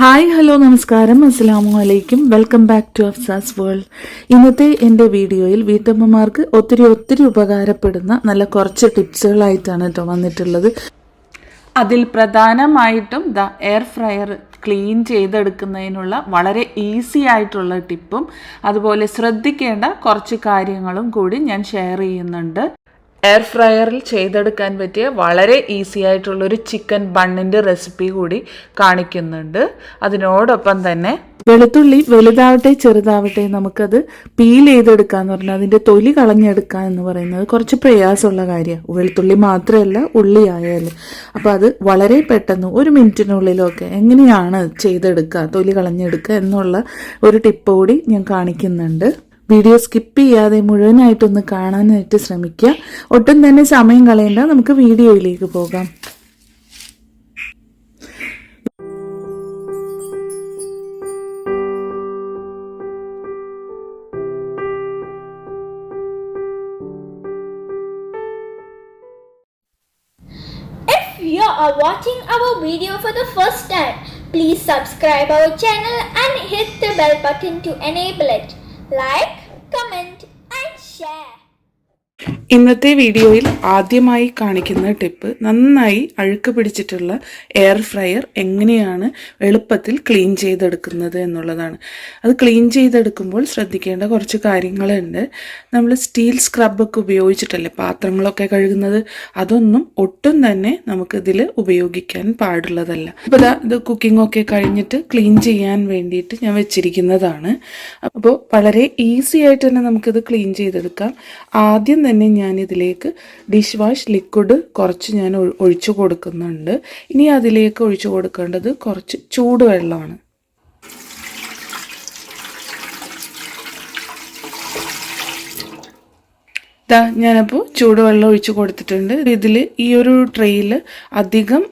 Hi hello നമസ്കാരം. അസ്സാമു അലൈക്കും. Welcome back to Afsa's world. ഇന്നത്തെ എന്റെ വീഡിയോയിൽ വീട്ടമ്മമാർക്ക് ഒത്തിരി ഒത്തിരി ഉപകാരപ്പെടുന്ന നല്ല കുറച്ച് ടിപ്സുകളായിട്ടാണ് കേട്ടോ വന്നിട്ടുള്ളത്. അതിൽ പ്രധാനമായിട്ടും ദ എയർ ഫ്രയർ ക്ലീൻ ചെയ്തെടുക്കുന്നതിനുള്ള വളരെ ഈസി ആയിട്ടുള്ള ടിപ്പും അതുപോലെ ശ്രദ്ധിക്കേണ്ട കുറച്ച് കാര്യങ്ങളും കൂടി ഞാൻ ഷെയർ ചെയ്യുന്നുണ്ട്. എയർ ഫ്രയറിൽ ചെയ്തെടുക്കാൻ പറ്റിയ വളരെ ഈസി ആയിട്ടുള്ളൊരു ചിക്കൻ ബണ്ണിന്റെ റെസിപ്പി കൂടി കാണിക്കുന്നുണ്ട്. അതിനോടൊപ്പം തന്നെ വെളുത്തുള്ളി വലുതാവട്ടെ ചെറുതാവട്ടെ നമുക്കത് പീൽ ചെയ്തെടുക്കാന്ന് പറഞ്ഞാൽ അതിന്റെ തൊലി കളഞ്ഞെടുക്കുക എന്ന് പറയുന്നത് കുറച്ച് പ്രയാസമുള്ള കാര്യമാണ് വെളുത്തുള്ളി മാത്രമല്ല ഉള്ളി ആയാലും. അപ്പോൾ അത് വളരെ പെട്ടെന്ന് ഒരു മിനിറ്റിനുള്ളിലൊക്കെ എങ്ങനെയാണ് ചെയ്തെടുക്കുക തൊലി കളഞ്ഞെടുക്കുക എന്നുള്ള ഒരു ടിപ്പ് കൂടി ഞാൻ കാണിക്കുന്നുണ്ട്. വീഡിയോ സ്കിപ്പ് ചെയ്യാതെ മുഴുവനായിട്ടൊന്ന് കാണാനായിട്ട് ശ്രമിക്കുക ഒട്ടും തന്നെ സമയം കളയേണ്ട നമുക്ക് വീഡിയോയിലേക്ക് പോകാം you are watching our video for the first time, please subscribe our channel and hit the bell button to enable it. Like, comment and share. ഇന്നത്തെ വീഡിയോയിൽ ആദ്യമായി കാണിക്കുന്ന ടിപ്പ് നന്നായി അഴുക്ക് പിടിച്ചിട്ടുള്ള എയർ ഫ്രയർ എങ്ങനെയാണ് എളുപ്പത്തിൽ ക്ലീൻ ചെയ്തെടുക്കുന്നത് എന്നുള്ളതാണ്. അത് ക്ലീൻ ചെയ്തെടുക്കുമ്പോൾ ശ്രദ്ധിക്കേണ്ട കുറച്ച് കാര്യങ്ങളുണ്ട്. നമ്മൾ സ്റ്റീൽ സ്ക്രബൊക്കെ ഉപയോഗിച്ചിട്ടല്ലേ പാത്രങ്ങളൊക്കെ കഴുകുന്നത്? അതൊന്നും ഒട്ടും തന്നെ നമുക്കിതിൽ ഉപയോഗിക്കാൻ പാടുള്ളതല്ല. അപ്പോൾ ഇത് കുക്കിംഗ് ഒക്കെ കഴിഞ്ഞിട്ട് ക്ലീൻ ചെയ്യാൻ വേണ്ടിയിട്ട് ഞാൻ വെച്ചിരിക്കുന്നതാണ്. അപ്പോൾ വളരെ ഈസി ആയിട്ട് തന്നെ നമുക്കിത് ക്ലീൻ ചെയ്തെടുക്കാം. ആദ്യം തന്നെ ഞാൻ ഇതിലേക്ക് ഡിഷ് വാഷ് ലിക്വിഡ് കുറച്ച് ഞാൻ ഒഴി- ഒഴിച്ചു കൊടുക്കുന്നുണ്ട്. ഇനി അതിലേക്ക് ഒഴിച്ചു കൊടുക്കേണ്ടത് കുറച്ച് ചൂടുവെള്ളമാണ്. ദാ ഞാനപ്പോൾ ചൂടുവെള്ളം ഒഴിച്ച് കൊടുത്തിട്ടുണ്ട്. ഇതിൽ ഈ ഒരു ട്രെയിൽ അധികം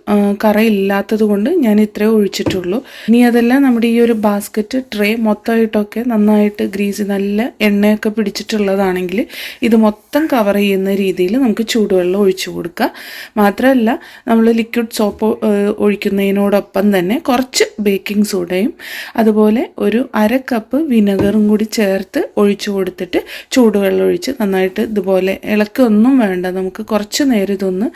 കറയില്ലാത്തത് കൊണ്ട് ഞാൻ ഇത്രേ ഒഴിച്ചിട്ടുള്ളൂ. ഇനി അതെല്ലാം നമ്മുടെ ഈ ഒരു ബാസ്ക്കറ്റ് ട്രേ മൊത്തമായിട്ടൊക്കെ നന്നായിട്ട് ഗ്രീസ് നല്ല എണ്ണയൊക്കെ പിടിച്ചിട്ടുള്ളതാണെങ്കിൽ ഇത് മൊത്തം കവർ ചെയ്യുന്ന രീതിയിൽ നമുക്ക് ചൂടുവെള്ളം ഒഴിച്ചു കൊടുക്കുക മാത്രമല്ല നമ്മൾ ലിക്വിഡ് സോപ്പ് ഒഴിക്കുന്നതിനോടൊപ്പം തന്നെ കുറച്ച് ബേക്കിംഗ് സോഡയും അതുപോലെ ഒരു അര കപ്പ് വിനെഗറും കൂടി ചേർത്ത് ഒഴിച്ചു കൊടുത്തിട്ട് ചൂടുവെള്ളം ഒഴിച്ച് നന്നായിട്ട് ഇതുപോലെ ഇളക്കൊന്നും വേണ്ട. നമുക്ക് കുറച്ച് നേരം ഇതൊന്ന്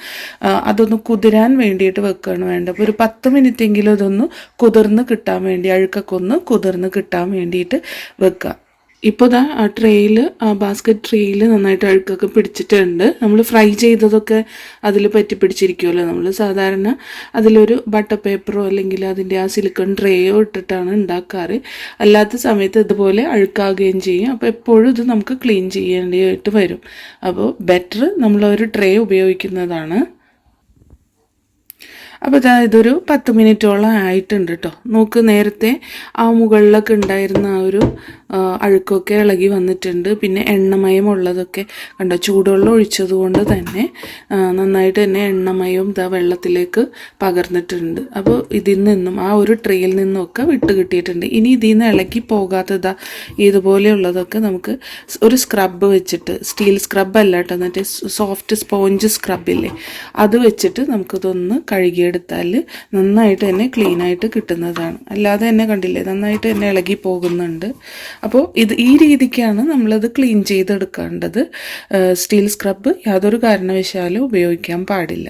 അതൊന്ന് കുതിരാൻ വേണ്ടിയിട്ട് വെക്കുകയാണ് വേണ്ടത്. അപ്പോൾ ഒരു പത്ത് മിനിറ്റ് എങ്കിലും ഇതൊന്ന് കുതിർന്ന് കിട്ടാൻ വേണ്ടി അഴുക്കൊക്കെ ഒന്ന് കുതിർന്ന് കിട്ടാൻ വേണ്ടിയിട്ട് വെക്കുക. ഇപ്പോൾ ദാ ആ ട്രേയിൽ ആ ബാസ്ക്കറ്റ് ട്രേയിൽ നന്നായിട്ട് അഴുക്കൊക്കെ പിടിച്ചിട്ടുണ്ട്. നമ്മൾ ഫ്രൈ ചെയ്തതൊക്കെ അതിൽ പറ്റി പിടിച്ചിരിക്കുമല്ലോ നമ്മൾ സാധാരണ അതിലൊരു ബട്ടർ പേപ്പറോ അല്ലെങ്കിൽ അതിന്റെ ആ സിലിക്കൺ ട്രേയോ ഇട്ടിട്ടാണ് ഉണ്ടാക്കാറ്. അല്ലാത്ത സമയത്ത് ഇതുപോലെ അഴുക്കാകുകയും ചെയ്യും. അപ്പോൾ എപ്പോഴും ഇത് നമുക്ക് ക്ലീൻ ചെയ്യേണ്ടതായിട്ട് വരും. അപ്പോൾ ബെറ്റർ നമ്മളൊരു ട്രേ ഉപയോഗിക്കുന്നതാണ്. അപ്പോൾ ഇതാ ഇതൊരു പത്ത് മിനിറ്റോളം ആയിട്ടുണ്ട് കേട്ടോ നോക്ക് നേരത്തെ ആ മുകളിലൊക്കെ ഉണ്ടായിരുന്ന ആ ഒരു അഴുക്കൊക്കെ ഇളകി വന്നിട്ടുണ്ട്. പിന്നെ എണ്ണമയം ഉള്ളതൊക്കെ കണ്ടോ? ചൂടുവെള്ളം ഒഴിച്ചത് കൊണ്ട് തന്നെ നന്നായിട്ട് തന്നെ എണ്ണമയവും ഇതാ വെള്ളത്തിലേക്ക് പകർന്നിട്ടുണ്ട്. അപ്പോൾ ഇതിൽ നിന്നും ആ ഒരു ട്രെയിൽ നിന്നൊക്കെ വിട്ട് കിട്ടിയിട്ടുണ്ട്. ഇനി ഇതിൽ നിന്ന് ഇളക്കി പോകാത്തതാ ഇതുപോലെയുള്ളതൊക്കെ നമുക്ക് ഒരു സ്ക്രബ് വെച്ചിട്ട് സ്റ്റീൽ സ്ക്രബ് അല്ല കേട്ടോ മറ്റേ സോഫ്റ്റ് സ്പോഞ്ച് സ്ക്രബില്ലേ അത് വെച്ചിട്ട് നമുക്കിതൊന്ന് കഴുകിയെടുത്താൽ നന്നായിട്ട് തന്നെ ക്ലീൻ ആയിട്ട് കിട്ടുന്നതാണ്. അല്ലാതെ തന്നെ കണ്ടില്ലേ നന്നായിട്ട് തന്നെ ഇളകി പോകുന്നുണ്ട്. അപ്പോൾ ഇത് ഈ രീതിക്കാണ് നമ്മളത് ക്ലീൻ ചെയ്തെടുക്കേണ്ടത്. സ്റ്റീൽ സ്ക്രബ് യാതൊരു കാരണവശാലും ഉപയോഗിക്കാൻ പാടില്ല.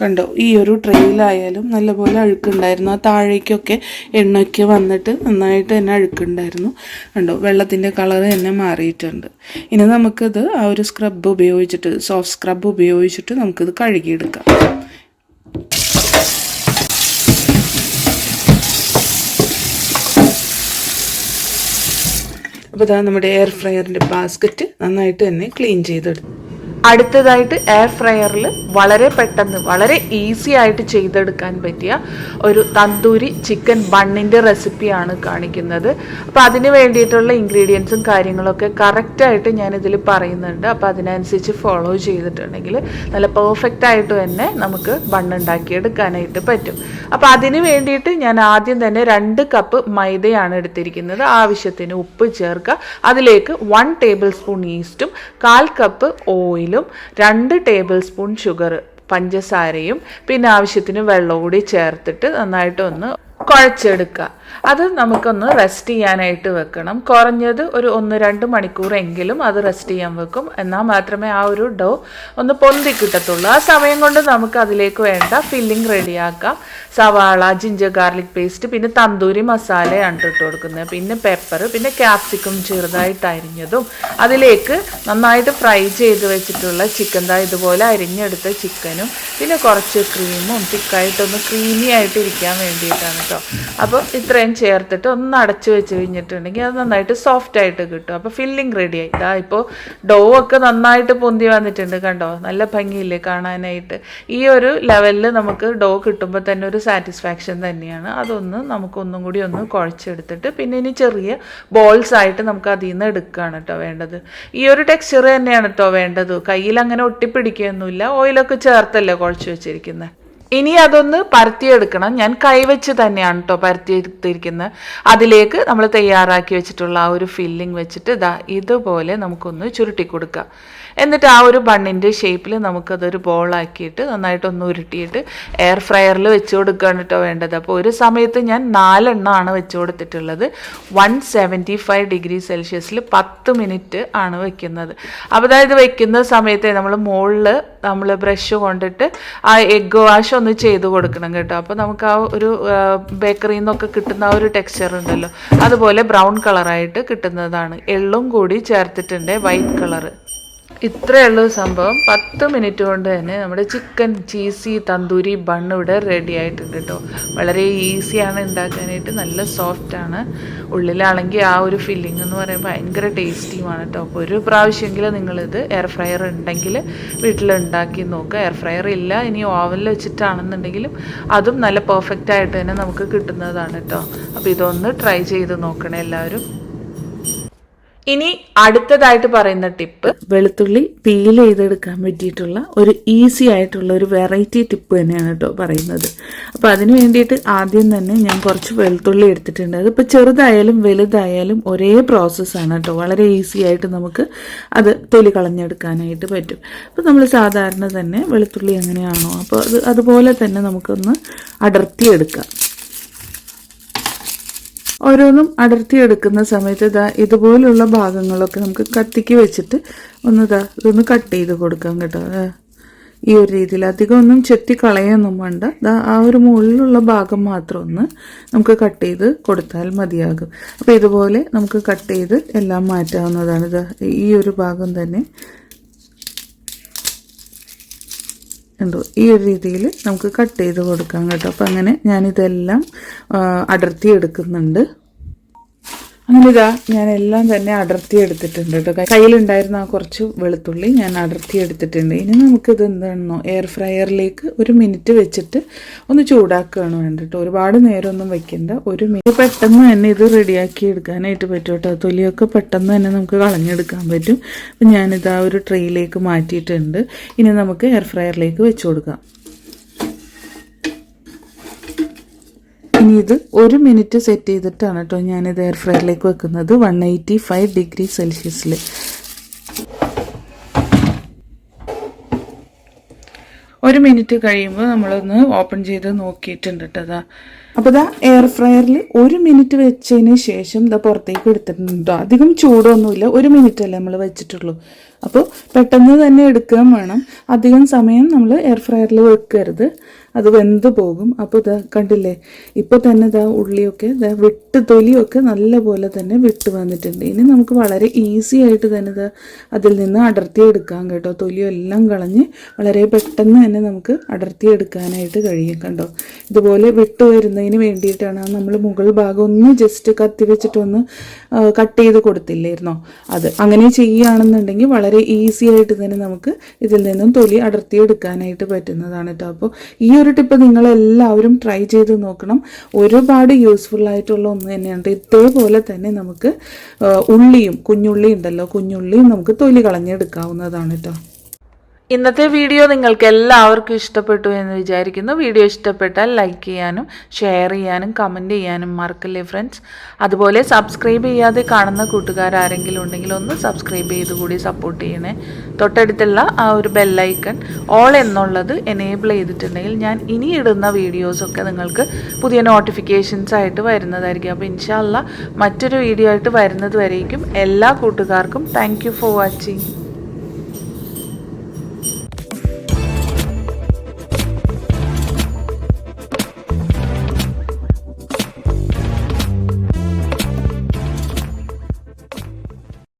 കണ്ടോ. ഈ ഒരു ട്രെയിലായാലും നല്ലപോലെ അഴുക്കുണ്ടായിരുന്നു. ആ താഴേക്കൊക്കെ എണ്ണയ്ക്ക് വന്നിട്ട് നന്നായിട്ട് തന്നെ അഴുക്കുണ്ടായിരുന്നു. കണ്ടോ. വെള്ളത്തിന്റെ കളർ തന്നെ മാറിയിട്ടുണ്ട്. ഇനി നമുക്കിത് ആ ഒരു സ്ക്രബ് ഉപയോഗിച്ചിട്ട് സോഫ്റ്റ് സ്ക്രബ് ഉപയോഗിച്ചിട്ട് നമുക്കിത് കഴുകിയെടുക്കാം. അപ്പോൾ ഇതാ നമ്മുടെ എയർ ഫ്രയറിന്റെ ബാസ്ക്കറ്റ് നന്നായിട്ട് തന്നെ ക്ലീൻ ചെയ്തെടുത്തു. അടുത്തതായിട്ട് എയർ ഫ്രയറിൽ വളരെ പെട്ടെന്ന് വളരെ ഈസി ആയിട്ട് ചെയ്തെടുക്കാൻ പറ്റിയ ഒരു തന്തൂരി ചിക്കൻ ബണ്ണിന്റെ റെസിപ്പിയാണ് കാണിക്കുന്നത്. അപ്പോൾ അതിന് വേണ്ടിയിട്ടുള്ള ഇൻഗ്രീഡിയൻസും കാര്യങ്ങളൊക്കെ കറക്റ്റായിട്ട് ഞാൻ ഇതിൽ പറയുന്നുണ്ട്. അപ്പോൾ അതിനനുസരിച്ച് ഫോളോ ചെയ്തിട്ടുണ്ടെങ്കിൽ നല്ല പെർഫെക്റ്റ് ആയിട്ട് തന്നെ നമുക്ക് ബണ്ണുണ്ടാക്കിയെടുക്കാനായിട്ട് പറ്റും. അപ്പോൾ അതിന് വേണ്ടിയിട്ട് ഞാൻ ആദ്യം തന്നെ രണ്ട് കപ്പ് മൈദയാണ് എടുത്തിരിക്കുന്നത്. ആവശ്യത്തിന് ഉപ്പ് ചേർക്കുക. അതിലേക്ക് വൺ ടേബിൾ സ്പൂൺ ഈസ്റ്റും കാൽ കപ്പ് ഓയിൽ പാനിലും രണ്ട് ടേബിൾ സ്പൂൺ ഷുഗർ പഞ്ചസാരയും പിന്നെ ആവശ്യത്തിന് വെള്ളം കൂടി ചേർത്തിട്ട് നന്നായിട്ട് ഒന്ന് കുഴച്ചെടുക്കുക. അത് നമുക്കൊന്ന് റെസ്റ്റ് ചെയ്യാനായിട്ട് വെക്കണം. കുറഞ്ഞത് ഒരു ഒന്ന് രണ്ട് മണിക്കൂറെങ്കിലും അത് റെസ്റ്റ് ചെയ്യാൻ വെക്കും. എന്നാൽ മാത്രമേ ആ ഒരു ഡോ ഒന്ന് പൊന്തി കിട്ടത്തുള്ളൂ. ആ സമയം കൊണ്ട് നമുക്ക് അതിലേക്ക് വേണ്ട ഫില്ലിംഗ് റെഡിയാക്കാം സവാള ജിഞ്ചർ ഗാർലിക് പേസ്റ്റ് പിന്നെ തന്തൂരി മസാലയാണ് ഇട്ട് കൊടുക്കുന്നത്. പിന്നെ പെപ്പർ പിന്നെ ക്യാപ്സിക്കം ചെറുതായിട്ട് അരിഞ്ഞതും. അതിലേക്ക് നന്നായിട്ട് ഫ്രൈ ചെയ്ത് വെച്ചിട്ടുള്ള ചിക്കൻ ദാ ഇതുപോലെ അരിഞ്ഞെടുത്ത ചിക്കനും പിന്നെ കുറച്ച് ക്രീമും തിക്കായിട്ടൊന്ന് ക്രീമി ആയിട്ട് ഇരിക്കാൻ വേണ്ടിയിട്ടാണ് കേട്ടോ അപ്പോൾ ഇത്രയും ചേർത്തിട്ട് ഒന്ന് അടച്ചു വെച്ച് കഴിഞ്ഞിട്ടുണ്ടെങ്കിൽ അത് നന്നായിട്ട് സോഫ്റ്റ് ആയിട്ട് കിട്ടും. അപ്പോൾ ഫില്ലിംഗ് റെഡിയായി ഇതാ ഇപ്പോൾ ഡോ ഒക്കെ നന്നായിട്ട് പൊന്തി വന്നിട്ടുണ്ട് കണ്ടോ? നല്ല ഭംഗിയില്ലേ കാണാനായിട്ട്. ഈ ഒരു ലെവലിൽ നമുക്ക് ഡോ കിട്ടുമ്പോൾ തന്നെ ഒരു സാറ്റിസ്ഫാക്ഷൻ തന്നെയാണ്. അതൊന്ന് നമുക്കൊന്നും കൂടി ഒന്ന് കുഴച്ചെടുത്തിട്ട് പിന്നെ ഇനി ചെറിയ ബോൾസ് ആയിട്ട് നമുക്ക് അതിൽ നിന്ന് എടുക്കുകയാണ് കേട്ടോ വേണ്ടത്. ഈ ഒരു ടെക്സ്ചർ തന്നെയാണ് കേട്ടോ വേണ്ടത്. കയ്യിൽ അങ്ങനെ ഒട്ടിപ്പിടിക്കുകയൊന്നുമില്ല ഓയിലൊക്കെ ചേർത്തല്ലേ കുഴച്ച് വെച്ചിരിക്കുന്നത് ഇനി അതൊന്ന് പരത്തിയെടുക്കണം. ഞാൻ കൈവച്ച് തന്നെയാണ് കേട്ടോ പരത്തിയെടുത്തിരിക്കുന്നത്. അതിലേക്ക് നമ്മൾ തയ്യാറാക്കി വെച്ചിട്ടുള്ള ആ ഒരു ഫില്ലിംഗ് വെച്ചിട്ട് ഇതാ ഇതുപോലെ നമുക്കൊന്ന് ചുരുട്ടി കൊടുക്കാം. എന്നിട്ട് ആ ഒരു ബണ്ണിന്റെ ഷേപ്പിൽ നമുക്കതൊരു ബോളാക്കിയിട്ട് നന്നായിട്ടൊന്ന് ഉരുട്ടിയിട്ട് എയർ ഫ്രയറിൽ വെച്ച് കൊടുക്കുകയാണ് കേട്ടോ വേണ്ടത്. അപ്പോൾ ഒരു സമയത്ത് ഞാൻ നാലെണ്ണമാണ് വെച്ച് കൊടുത്തിട്ടുള്ളത്. വൺ സെവന്റി ഫൈവ് ഡിഗ്രി സെൽഷ്യസിൽ പത്ത് മിനിറ്റ് ആണ് വെക്കുന്നത്. അപ്പോൾ അതായത് വെക്കുന്ന സമയത്ത് നമ്മൾ മുകളിൽ നമ്മൾ ബ്രഷ് കൊണ്ടിട്ട് ആ എഗ് വാഷ് ഒന്ന് ചെയ്ത് കൊടുക്കണം കേട്ടോ. അപ്പോൾ നമുക്ക് ആ ഒരു ബേക്കറിയിൽ നിന്നൊക്കെ കിട്ടുന്ന ആ ഒരു ടെക്സ്ചർ ഉണ്ടല്ലോ. അതുപോലെ ബ്രൗൺ കളറായിട്ട് കിട്ടുന്നതാണ്. എള്ളും കൂടി ചേർത്തിട്ടുണ്ട് വൈറ്റ് കളറ് ഇത്രയേ ഉള്ളൂ സംഭവം പത്ത് മിനിറ്റ് കൊണ്ട് തന്നെ നമ്മുടെ ചിക്കൻ ചീസി തന്തൂരി ബൺ ഇവിടെ റെഡി ആയിട്ടുണ്ട് കേട്ടോ വളരെ ഈസിയാണ് ഉണ്ടാക്കാനായിട്ട്. നല്ല സോഫ്റ്റാണ് ഉള്ളിലാണെങ്കിൽ ആ ഒരു ഫില്ലിംഗ് എന്ന് പറയുമ്പോൾ ഭയങ്കര ടേസ്റ്റിയുമാണ് കേട്ടോ അപ്പോൾ ഒരു പ്രാവശ്യമെങ്കിലും നിങ്ങളിത് എയർ ഫ്രയർ ഉണ്ടെങ്കിൽ വീട്ടിൽ ഉണ്ടാക്കി നോക്കുക എയർ ഫ്രയർ ഇല്ല ഇനി ഓവനിൽ വെച്ചിട്ടാണെന്നുണ്ടെങ്കിലും അതും നല്ല പെർഫെക്റ്റ് ആയിട്ട് തന്നെ നമുക്ക് കിട്ടുന്നതാണ് കേട്ടോ അപ്പോൾ ഇതൊന്ന് ട്രൈ ചെയ്ത് നോക്കണേ എല്ലാവരും. ഇനി അടുത്തതായിട്ട് പറയുന്ന ടിപ്പ്. വെളുത്തുള്ളി പീൽ ചെയ്തെടുക്കാൻ പറ്റിയിട്ടുള്ള ഒരു ഈസി ആയിട്ടുള്ള ഒരു വെറൈറ്റി ടിപ്പ് തന്നെയാണ് കേട്ടോ പറയുന്നത്. അപ്പോൾ അതിന് വേണ്ടിയിട്ട് ആദ്യം തന്നെ ഞാൻ കുറച്ച് വെളുത്തുള്ളി എടുത്തിട്ടുണ്ട്. അതിപ്പോൾ ചെറുതായാലും വലുതായാലും ഒരേ പ്രോസസ്സാണ് കേട്ടോ. വളരെ ഈസി ആയിട്ട് നമുക്ക് അത് തൊലി കളഞ്ഞെടുക്കാനായിട്ട് പറ്റും. അപ്പോൾ നമ്മൾ സാധാരണ തന്നെ വെളുത്തുള്ളി എങ്ങനെയാണോ അപ്പോൾ അത് അതുപോലെ തന്നെ നമുക്കൊന്ന് അടർത്തിയെടുക്കാം. ഓരോന്നും അടർത്തി എടുക്കുന്ന സമയത്ത് ഇതാ ഇതുപോലുള്ള ഭാഗങ്ങളൊക്കെ നമുക്ക് കത്തിക്ക് വെച്ചിട്ട് ഒന്ന് ഇതാ ഇതൊന്ന് കട്ട് ചെയ്ത് കൊടുക്കാം കേട്ടോ. ഈ ഒരു രീതിയിൽ. അധികം ഒന്നും ചെത്തി കളയൊന്നും വേണ്ട. ആ ഒരു മുകളിലുള്ള ഭാഗം മാത്രം ഒന്ന് നമുക്ക് കട്ട് ചെയ്ത് കൊടുത്താൽ മതിയാകും. അപ്പോൾ ഇതുപോലെ നമുക്ക് കട്ട് ചെയ്ത് എല്ലാം മാറ്റാവുന്നതാണ് ഇതാ ഈ ഒരു ഭാഗം തന്നെ. ഉണ്ടോ ഈ ഒരു രീതിയിൽ നമുക്ക് കട്ട് ചെയ്ത് കൊടുക്കാം കേട്ടോ. അപ്പം അങ്ങനെ ഞാനിതെല്ലാം അടർത്തി എടുക്കുന്നുണ്ട് അങ്ങനെ ഇതാ ഞാൻ എല്ലാം തന്നെ അടർത്തി എടുത്തിട്ടുണ്ട് കേട്ടോ. കയ്യിലുണ്ടായിരുന്ന ആ കുറച്ച് വെളുത്തുള്ളി ഞാൻ അടർത്തി എടുത്തിട്ടുണ്ട്. ഇനി നമുക്കിത് എന്താണെന്നോ എയർ ഫ്രയറിലേക്ക് ഒരു മിനിറ്റ് വെച്ചിട്ട് ഒന്ന് ചൂടാക്കുകയാണ് വേണ്ടിട്ടോ ഒരുപാട് നേരമൊന്നും വെക്കണ്ട. ഒരു മിനിറ്റ്. പെട്ടെന്ന് തന്നെ ഇത് റെഡിയാക്കി എടുക്കാനായിട്ട് പറ്റും കേട്ടോ. തൊലിയൊക്കെ പെട്ടെന്ന് തന്നെ നമുക്ക് കളഞ്ഞെടുക്കാൻ പറ്റും. അപ്പം ഞാനിതാ ഒരു ട്രെയിലേക്ക് മാറ്റിയിട്ടുണ്ട്. ഇനി നമുക്ക് എയർ ഫ്രയറിലേക്ക് വെച്ച് കൊടുക്കാം. ഇനി ഇത് ഒരു മിനിറ്റ് സെറ്റ് ചെയ്തിട്ടാണ് കേട്ടോ ഞാനിത് എയർ ഫ്രയറിലേക്ക് വെക്കുന്നത്. വൺ എയ്റ്റി ഫൈവ് ഡിഗ്രി സെൽഷ്യസിൽ ഒരു മിനിറ്റ് കഴിയുമ്പോൾ നമ്മളൊന്ന് ഓപ്പൺ ചെയ്ത് നോക്കിയിട്ടുണ്ട് കേട്ടോ അപ്പോൾ ഇതാ എയർ ഫ്രയറിൽ ഒരു മിനിറ്റ് വെച്ചതിന് ശേഷം ഇതാ പുറത്തേക്ക് എടുത്തിട്ടുണ്ടോ അധികം ചൂടൊന്നുമില്ല. ഒരു മിനിറ്റ് അല്ലേ നമ്മൾ വെച്ചിട്ടുള്ളൂ. അപ്പോൾ പെട്ടെന്ന് തന്നെ എടുക്കുകയും വേണം. അധികം സമയം നമ്മൾ എയർ ഫ്രയറിൽ വെക്കരുത്. അത് വെന്ത് പോകും. അപ്പോൾ ഇതാ കണ്ടില്ലേ? ഇപ്പോൾ തന്നെ ഇതാ ഉള്ളിയൊക്കെ ഇതാ വിട്ട് തൊലിയൊക്കെ നല്ല പോലെ തന്നെ വിട്ട് വന്നിട്ടുണ്ട്. ഇനി നമുക്ക് വളരെ ഈസി ആയിട്ട് തന്നെ ഇതാ അതിൽ നിന്ന് അടർത്തി എടുക്കാം കേട്ടോ. തൊലിയെല്ലാം കളഞ്ഞ് വളരെ പെട്ടെന്ന് തന്നെ നമുക്ക് അടർത്തി എടുക്കാനായിട്ട് കഴിയും കണ്ടോ? ഇതുപോലെ വിട്ട് വരുന്നതിന് വേണ്ടിയിട്ടാണ് നമ്മൾ മുകൾ ഭാഗം ഒന്ന് ജസ്റ്റ് കത്തി വെച്ചിട്ടൊന്ന് കട്ട് ചെയ്ത് കൊടുത്തില്ലായിരുന്നോ? അത് അങ്ങനെ ചെയ്യുകയാണെന്നുണ്ടെങ്കിൽ വളരെ ഈസി ആയിട്ട് തന്നെ നമുക്ക് ഇതിൽ നിന്നും തൊലി അടർത്തി എടുക്കാനായിട്ട് പറ്റുന്നതാണ് കേട്ടോ. അപ്പോൾ ഈ ഒരു ടിപ്പ് നിങ്ങൾ എല്ലാവരും ട്രൈ ചെയ്ത് നോക്കണം. ഒരുപാട് യൂസ്ഫുൾ ആയിട്ടുള്ള ഒന്ന് തന്നെയാണ് ഇതേപോലെ തന്നെ നമുക്ക് ഉള്ളിയും കുഞ്ഞുള്ളി ഉണ്ടല്ലോ കുഞ്ഞുള്ളിയും നമുക്ക് തൊലി കളഞ്ഞെടുക്കാവുന്നതാണ് കേട്ടോ ഇന്നത്തെ വീഡിയോ നിങ്ങൾക്ക് എല്ലാവർക്കും ഇഷ്ടപ്പെട്ടു എന്ന് വിചാരിക്കുന്നു. വീഡിയോ ഇഷ്ടപ്പെട്ടാൽ ലൈക്ക് ചെയ്യാനും ഷെയർ ചെയ്യാനും കമന്റ് ചെയ്യാനും മറക്കല്ലേ ഫ്രണ്ട്സ് അതുപോലെ സബ്സ്ക്രൈബ് ചെയ്യാതെ കാണുന്ന കൂട്ടുകാർ ആരെങ്കിലും ഉണ്ടെങ്കിൽ ഒന്ന് സബ്സ്ക്രൈബ് ചെയ്ത് കൂടി സപ്പോർട്ട് ചെയ്യണേ. തൊട്ടടുത്തുള്ള ആ ഒരു ബെല്ലൈക്കൺ ഓൾ എന്നുള്ളത് എനേബിൾ ചെയ്തിട്ടുണ്ടെങ്കിൽ ഞാൻ ഇനി ഇടുന്ന വീഡിയോസൊക്കെ നിങ്ങൾക്ക് പുതിയ നോട്ടിഫിക്കേഷൻസ് ആയിട്ട് വരുന്നതായിരിക്കും. അപ്പോൾ ഇൻഷാല്ല മറ്റൊരു വീഡിയോ ആയിട്ട് വരുന്നത് വരേക്കും. എല്ലാ കൂട്ടുകാർക്കും താങ്ക് ഫോർ വാച്ചിങ്